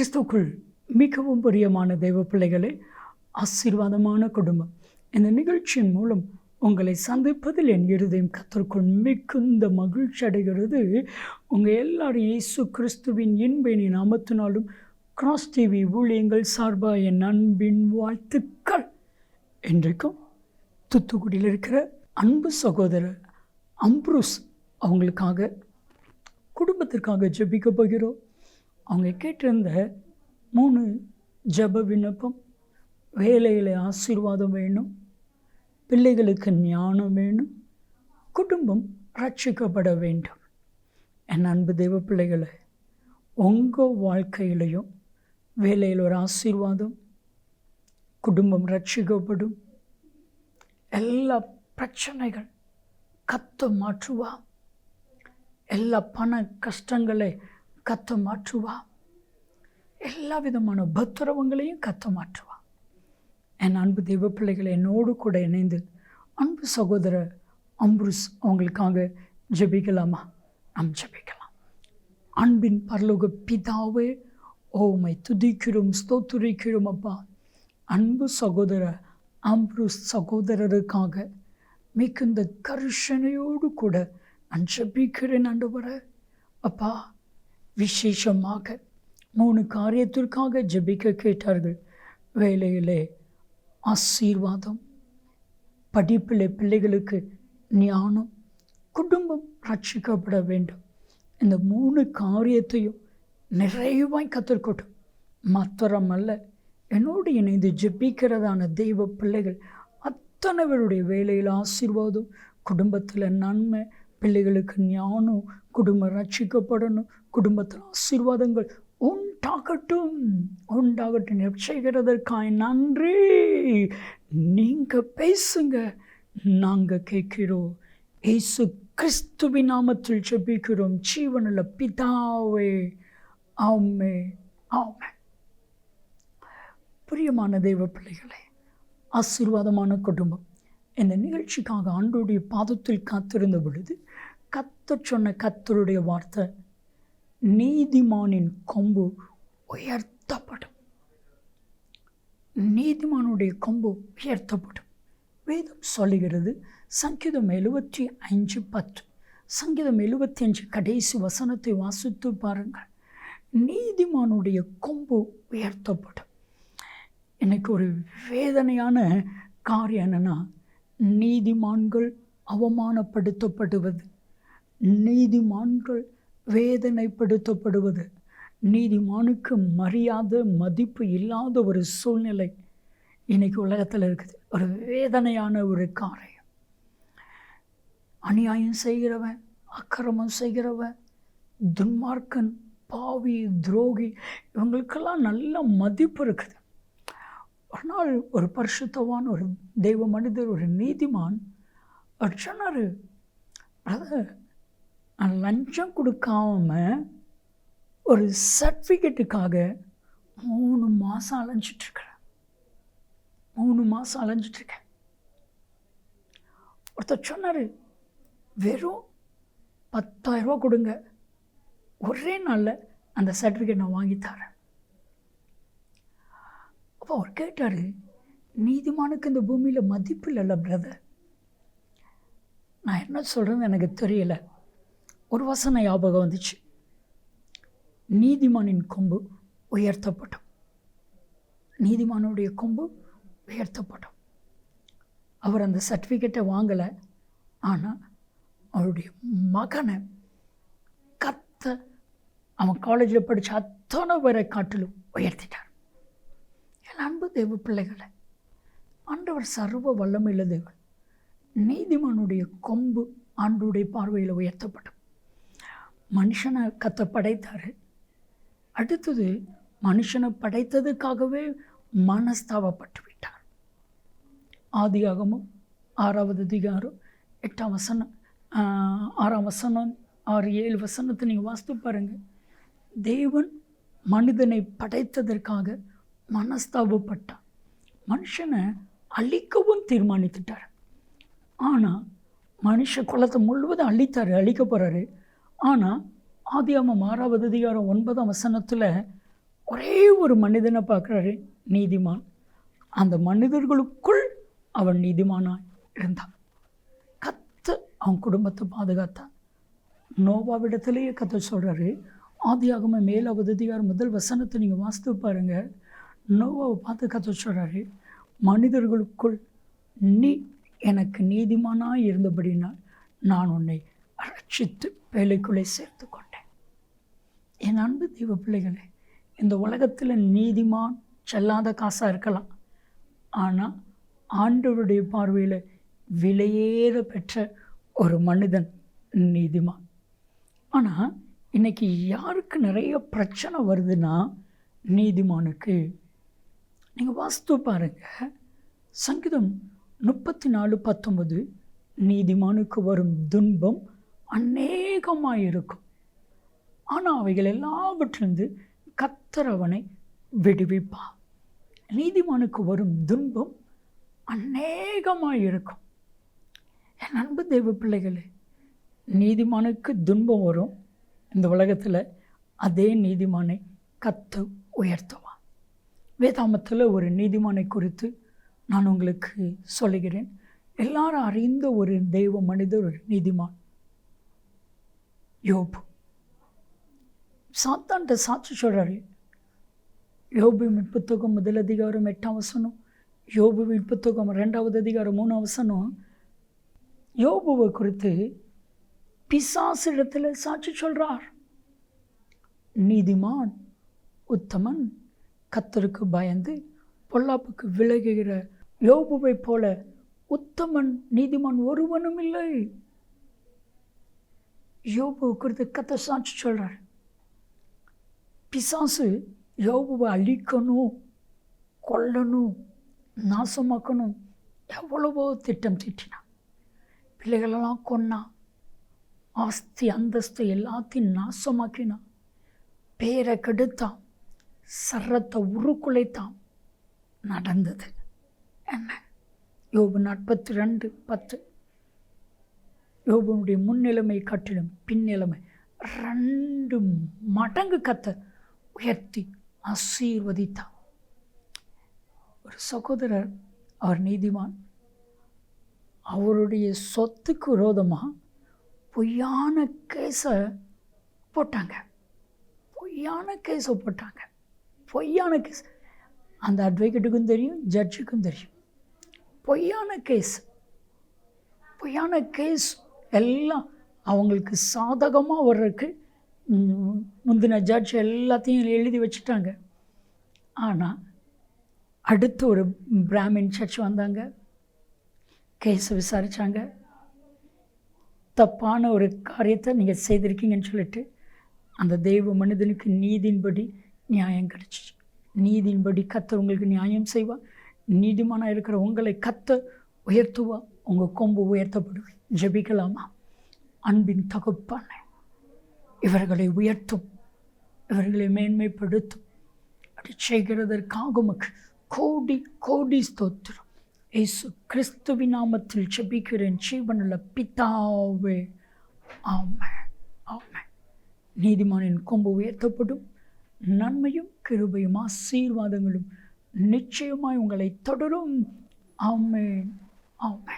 கிறிஸ்துக்குள் மிகவும் பிரியமான தெய்வ பிள்ளைகளே ஆசீர்வாதமான குடும்பம். இந்த நிகழ்ச்சியின் மூலம் உங்களை சந்திப்பதில் என் இருதயம் கத்திற்குள் மிகுந்த மகிழ்ச்சி அடைகிறது. உங்கள் எல்லாரும் இயேசு கிறிஸ்துவின் இன்பேனி நாமத்தினாலும் கிராஸ் டிவி ஊழியங்கள் சார்பாக என் அன்பின் வாழ்த்துக்கள். என்றைக்கும் தூத்துக்குடியில் இருக்கிற அன்பு சகோதரர் அம்ப்ரூஸ் அவங்களுக்காக குடும்பத்திற்காக ஜெபிக்க போகிறோம். அவங்க கேட்டிருந்த மூணு ஜப விண்ணப்பம் வேலையில் ஆசீர்வாதம் வேணும் பிள்ளைகளுக்கு ஞானம் வேணும் குடும்பம் ரட்சிக்கப்பட வேண்டும். என் அன்பு தெய்வ பிள்ளைகளை உங்கள் வாழ்க்கையிலையும் வேலையில் ஒரு ஆசீர்வாதம் குடும்பம் ரட்சிக்கப்படும் எல்லா பிரச்சனைகள் கத்த மாற்றுவா எல்லா பண கஷ்டங்களை கத்த மாற்றுவா. எல்லா விதமான பத்திரவங்களையும் கத்த மாற்றுவா. என் அன்பு தெய்வ பிள்ளைகளை என்னோடு கூட இணைந்து அன்பு சகோதரர் அம்புருஸ் அவங்களுக்காக ஜெபிக்கலாமா? நாம் ஜெபிக்கலாம். அன்பின் பரலோக பிதாவே ஓமை துதிக்கிறோம் ஸ்தோத்துரிக்கிறோம் அப்பா. அன்பு சகோதரர் அம்புருஸ் சகோதரருக்காக மிகுந்த கருஷனையோடு கூட நான் ஜெபிக்கிறேன் வர அப்பா விசேஷமாக மூணு காரியத்திற்காக ஜெபிக்க கேட்டார்கள். வேலையிலே ஆசீர்வாதம் படிப்பில் பிள்ளைகளுக்கு ஞானம் குடும்பம் ரட்சிக்கப்பட வேண்டும். இந்த மூணு காரியத்தையும் நிறைவாய் கற்றுக்கட்டும் மாத்திரமல்ல என்னோடு இணைந்து ஜெபிக்கிறதான தெய்வ பிள்ளைகள் அத்தனை பேருடைய வேலையில் ஆசீர்வாதம் குடும்பத்தில் நன்மை பிள்ளைகளுக்கு ஞானம் குடும்பம் ரட்சிக்கப்படணும் குடும்பத்தில் ஆசீர்வாதங்கள் உண்டாகட்டும் உண்டாகட்டும். நிச்சயிக்கிறதற்காய் நன்றி. நீங்கள் பேசுங்க நாங்கள் கேட்கிறோம். ஏசு கிறிஸ்துவின் நாமத்தில் செபிக்கிறோம் ஜீவனில் பிதாவே ஆமே ஆமே பிரியமான தெய்வ பிள்ளைகளே ஆசீர்வாதமான குடும்பம். இந்த நிகழ்ச்சிக்காக ஆண்டோடைய பாதத்தில் காத்திருந்த பொழுது கத்த சொன்ன கத்தருடைய வார்த்தை நீதிமானின் கொம்பு உயர்த்தப்படும். நீதிமானுடைய கொம்பு உயர்த்தப்படும். வேதம் சொல்லுகிறது சங்கீதம் எழுபத்தி அஞ்சு பத்து. சங்கீதம் எழுபத்தி அஞ்சு கடைசி வசனத்தை வாசித்து பாருங்கள். நீதிமானுடைய கொம்பு உயர்த்தப்படும். எனக்கு ஒரு வேதனையான காரியம் என்னென்னா நீதிமான்கள் அவமானப்படுத்தப்படுவது. நீதிமான்கள் வேதனைப்படுத்தப்படுவது. நீதிமானுக்கு மரியாதை மதிப்பு இல்லாத ஒரு சூழ்நிலை இன்னைக்கு உலகத்தில் இருக்குது. ஒரு வேதனையான ஒரு காரியம். அநியாயம் செய்கிறவன் அக்கிரமம் செய்கிறவன் துன்மார்க்கன் பாவி துரோகி இவங்களுக்கெல்லாம் நல்ல மதிப்பு இருக்குது. ஒரு நாள் ஒரு பரிசுத்தவான் ஒரு தெய்வ மனிதர் ஒரு நீதிமான் அவர் சொன்னார் பிரதர் லஞ்சம் கொடுக்காம ஒரு சர்டிஃபிகேட்டுக்காக மூணு மாதம் அலைஞ்சிட்ருக்குறேன் மூணு மாதம் அலைஞ்சிட்ருக்கேன் ஒருத்தர் சொன்னார் வெறும் பத்தாயிரரூபா கொடுங்க. ஒரே நாளில் அந்த சர்டிஃபிகேட் நான் வாங்கி தரேன். அப்போ அவர் கேட்டார் நீதிமானுக்கு இந்த பூமியில் மதிப்பு இல்லைல்ல பிரதர் நான் என்ன சொல்கிறேன்னு எனக்கு தெரியலை. ஒரு வசன ஞாபகம் வந்துச்சு. நீதிமானின் கொம்பு உயர்த்தப்பட்டோம் நீதிமானுடைய கொம்பு உயர்த்தப்பட்டோம் அவர் அந்த சர்டிஃபிகேட்டை வாங்கலை. ஆனால் அவருடைய மகனை கத்த அவன் காலேஜில் படித்த அத்தனை பேரை காட்டிலும் உயர்த்திட்டார். என் அன்பு தெய்வ பிள்ளைகளை ஆண்டவர் சர்வ வல்லமையுள்ள தேவன். நீதிமானுடைய கொம்பு ஆண்டுடைய பார்வையில் உயர்த்தப்படும் மனுஷனை கத்த படைத்தார். அடுத்தது மனுஷனை படைத்ததுக்காகவே மனஸ்தாபப்பட்டு விட்டார். ஆதியாகமும் ஆறாவது அதிகாரம் எட்டாம் வசனம் ஆறாம் வசனம் ஆறு ஏழு வசனத்தை நீங்கள் வாசித்து பாருங்கள் தேவன் மனிதனை படைத்ததற்காக மனஸ்தாபப்பட்டார். மனுஷனை அழிக்கவும் தீர்மானித்துட்டார். ஆனால் மனுஷ குலத்தை முழுவதும் அழித்தார் அழிக்க போகிறாரு ஆனால் ஆதியாமம் ஆறாவது அதிகாரம் ஒன்பதாம் வசனத்தில் ஒரே ஒரு மனிதனை பார்க்குறாரு நீதிமான். அந்த மனிதர்களுக்குள் அவன் நீதிமானாக இருந்தான். கத்து அவன் குடும்பத்தை பாதுகாத்தான். நோவாவிடத்திலேயே கத்த சொல்கிறாரு ஆதியாகம மேலாவது அதிகாரம் முதல் வசனத்தை நீங்கள் வாசித்து பாருங்கள் நோவாவை பார்த்து கத்த சொல்கிறாரு மனிதர்களுக்குள் நீ எனக்கு நீதிமானாய் இருந்தபடினால் நான் உன்னை ரட்சித்து வேலைக்குள்ளே சேர்த்து கொண்டேன். என் அன்பு தெய்வ பிள்ளைகளே இந்த உலகத்தில் நீதிமான் செல்லாத காசாக இருக்கலாம். ஆனால் ஆண்டவருடைய பார்வையில் விலையேற பெற்ற ஒரு மனிதன் நீதிமான். ஆனால் இன்றைக்கி யாருக்கு நிறைய பிரச்சனை வருதுன்னா நீதிமானுக்கு. நீங்கள் வாஸ்து பாருங்கள் சங்கீதம் முப்பத்தி நாலு பத்தொன்பது நீதிமானுக்கு வரும் துன்பம் அநேகமாக இருக்கும் ஆனால் அவைகள் எல்லாவற்றிலிருந்து கத்தரவனை விடுவிப்பான் நீதிமானுக்கு வரும் துன்பம் அநேகமாக இருக்கும் என் அன்பு தெய்வ பிள்ளைகளே நீதிமானுக்கு துன்பம் வரும். இந்த உலகத்தில் அதே நீதிமானை கத்து உயர்த்துவான் வேதாமத்தில் ஒரு நீதிமானை குறித்து நான் உங்களுக்கு சொல்லுகிறேன். எல்லாரும் அறிந்த ஒரு தெய்வ மனிதர் ஒரு நீதிமான். யோபு. சாத்தான்ட்ட சாட்சி சொல்கிறாரு யோபுவின் புத்தகம் முதல் அதிகாரம் எட்டாம் வசனம் யோபுவின் புத்தகம் ரெண்டாவது அதிகாரம் மூணாம் வசனம். யோபுவை குறித்து பிசாசிடத்தில் சாட்சி சொல்கிறார் நீதிமான் உத்தமன் கத்தருக்கு பயந்து பொல்லாப்புக்கு விலகுகிற யோபுவை போல உத்தமன் நீதிமான் ஒருவனும் இல்லை. யோபு குறித்து கத்த சாட்சி சொல்கிறார் பிசாசு யோபுவை அழிக்கணும் கொல்லணும் நாசமாக்கணும் எவ்வளவோ திட்டம் தீட்டினான். பிள்ளைகளெல்லாம் கொன்னான் ஆஸ்தி அந்தஸ்து எல்லாத்தையும் நாசமாக்கினான். பேரை கெடுத்தான் சரத்தை உருக்குலைத்தான். நடந்தது என்ன? யோபு நாற்பத்தி ரெண்டு பத்து. யோபுனுடைய முன்னிலைமை கட்டிலும் பின்னிலைமை. ரெண்டு மடங்கு கத்த உயர்த்தி ஆசீர்வதித்தான் ஒரு சகோதரர் அவர் நீதிமான். அவருடைய சொத்துக்கு விரோதமாக பொய்யான கேஸை போட்டாங்க. பொய்யான கேஸை போட்டாங்க. பொய்யான கேஸ். அந்த அட்வொகேட்டுக்கும் தெரியும் ஜட்ஜுக்கும் தெரியும். பொய்யான கேஸ். பொய்யான கேஸ் எல்லாம் அவங்களுக்கு சாதகமாக வர்றதுக்கு முந்தின ஜட்ஜ் எல்லாத்தையும் எழுதி வச்சுட்டாங்க. ஆனால் அடுத்து ஒரு பிராமின் சர்ச் வந்தாங்க. கேஸை விசாரித்தாங்க தப்பான ஒரு காரியத்தை நீங்கள் செய்திருக்கீங்கன்னு சொல்லிட்டு அந்த தெய்வ மனிதனுக்கு நீதியின்படி நியாயம் கிடச்சிச்சு. நீதியின்படி கத்த உங்களுக்கு நியாயம் செய்வா நீதிமானாக இருக்கிற உங்களை கத்த உயர்த்துவா உங்கள் கொம்பு உயர்த்தப்படுவேன். ஜெபிக்கலாமா? அன்பின் தகுப்பான இவர்களை உயர்த்தும் இவர்களை மேன்மைப்படுத்தும். அப்படி செய்கிறதற்காக உமக்கு கோடி கோடி ஸ்தோத்திரம். இயேசு கிறிஸ்துவி நாமத்தில் ஜெபிக்கிறேன். ஜீவனில் பிதாவே ஆமை ஆமை நீதிமானின் கொம்பு உயர்த்தப்படும். நன்மையும் கிருபையும் ஆசீர்வாதங்களும் நிச்சயமாய் உங்களை தொடரும். ஆமை ஆமை